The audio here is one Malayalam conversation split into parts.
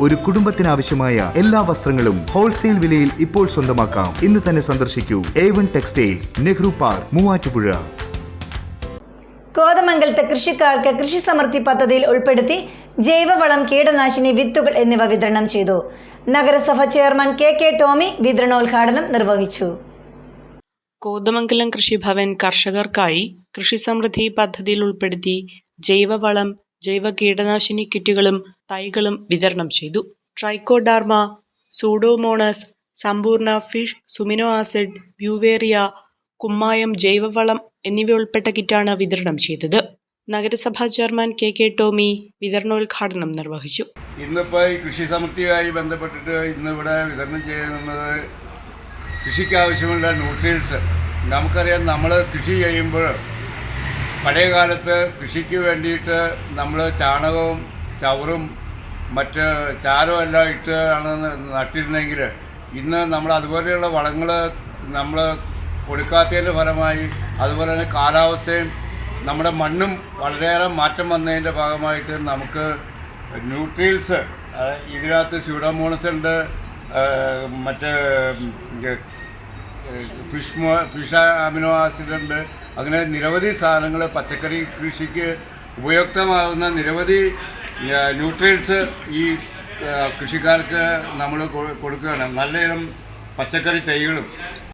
ഒരു കുടുംബത്തിനാവശ്യമായ എല്ലാ വസ്ത്രങ്ങളും ഹോൾസെയിൽ വിലയിൽ ഇപ്പോൾ സ്വന്തമാക്കാം. ഇന്ന് തന്നെ സന്ദർശിക്കൂ. A one textiles Nehru park Muvattupuzha. കോതമംഗലത്തെ കൃഷിക്കാർക്ക് കൃഷി സമൃദ്ധി പദ്ധതിയിൽ ഉൾപ്പെടുത്തി ജൈവവളം കീടനാശിനി വിത്തുകൾ എന്നിവ വിതരണം ചെയ്തു. നഗരസഭ ചെയർമാൻ കെ കെ ടോമി വിതരണോദ്ഘാടനം നിർവഹിച്ചു. കോതമംഗലം കൃഷിഭവൻ കർഷകർക്കായി കൃഷി സമൃദ്ധി പദ്ധതിയിൽ ഉൾപ്പെടുത്തി ജൈവവളം ജൈവ കീടനാശിനി കിറ്റുകളും തൈകളും വിതരണം ചെയ്തു. Trichoderma Pseudomonas Sampoorna fish amino acid Beauveria കുമ്മായം ജൈവവളം എന്നിവ ഉൾപ്പെട്ട കിറ്റാണ് വിതരണം ചെയ്തത്. നഗരസഭാ ചെയർമാൻ കെ കെ ടോമി വിതരണോദ്ഘാടനം നിർവഹിച്ചു. ഇന്നിപ്പോൾ ഈ കൃഷി സമൃദ്ധിയുമായി ബന്ധപ്പെട്ടിട്ട് ഇന്നിവിടെ വിതരണം ചെയ്യുന്നത് കൃഷിക്ക് ആവശ്യമുള്ള ന്യൂട്രിയൻസ് നമുക്കറിയാം നമ്മൾ കൃഷി ചെയ്യുമ്പോൾ പഴയ കാലത്ത് കൃഷിക്ക് വേണ്ടിയിട്ട് നമ്മൾ ചാണകവും ചവറും മറ്റ് ചാരവും എല്ലാം ഇട്ട് ആണ് നട്ടിരുന്നെങ്കിൽ ഇന്ന് നമ്മൾ അതുപോലെയുള്ള വളങ്ങൾ നമ്മൾ കൊടുക്കാത്തതിന്റെ ഫലമായി അതുപോലെ തന്നെ കാലാവസ്ഥയും നമ്മുടെ മണ്ണും വളരെയേറെ മാറ്റം വന്നതിന്റെ ഭാഗമായിട്ട് നമുക്ക് ന്യൂട്രിയൽസ് ഇതിനകത്ത് സ്യൂഡോമോണസ് ഉണ്ട് മറ്റ് ഫിഷ് ഫിഷ് അമിനോ ആസിഡ് ഉണ്ട്. അങ്ങനെ നിരവധി സാധനങ്ങൾ പച്ചക്കറി കൃഷിക്ക് ഉപയുക്തമാകുന്ന നിരവധി ന്യൂട്രിയൻസ് ഈ കൃഷിക്കാർക്ക് നമ്മൾ കൊടുക്കുകയാണ്. നല്ലയിനം പച്ചക്കറി തൈകളും.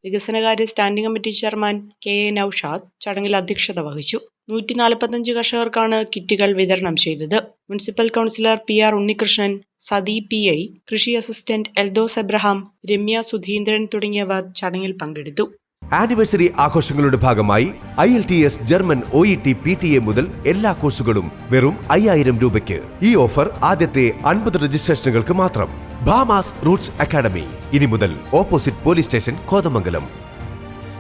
വികസനകാര്യ standing committee chairman K A Noushad ചടങ്ങിൽ അധ്യക്ഷത വഹിച്ചു. നൂറ്റി നാൽപ്പത്തഞ്ച് കർഷകർക്കാണ് കിറ്റുകൾ വിതരണം ചെയ്തത്. Municipal councillor P R Unnikrishnan Sathi P I കൃഷി അസിസ്റ്റന്റ് എൽദോസ് എബ്രഹാം രമ്യ സുധീന്ദ്രൻ തുടങ്ങിയവർ ചടങ്ങിൽ പങ്കെടുത്തു. ആനിവേഴ്സറി ആഘോഷങ്ങളുടെ ഭാഗമായി I L T S German O E T P T A മുതൽ എല്ലാ കോഴ്സുകളും വെറും അയ്യായിരം രൂപയ്ക്ക്. ഈ ഓഫർ ആദ്യത്തെ അൻപത് രജിസ്ട്രേഷനുകൾക്ക് മാത്രം. Bhamas roots academy. ഇനി മുതൽ ഓപ്പോസിറ്റ് പോലീസ് സ്റ്റേഷൻ കോതമംഗലം.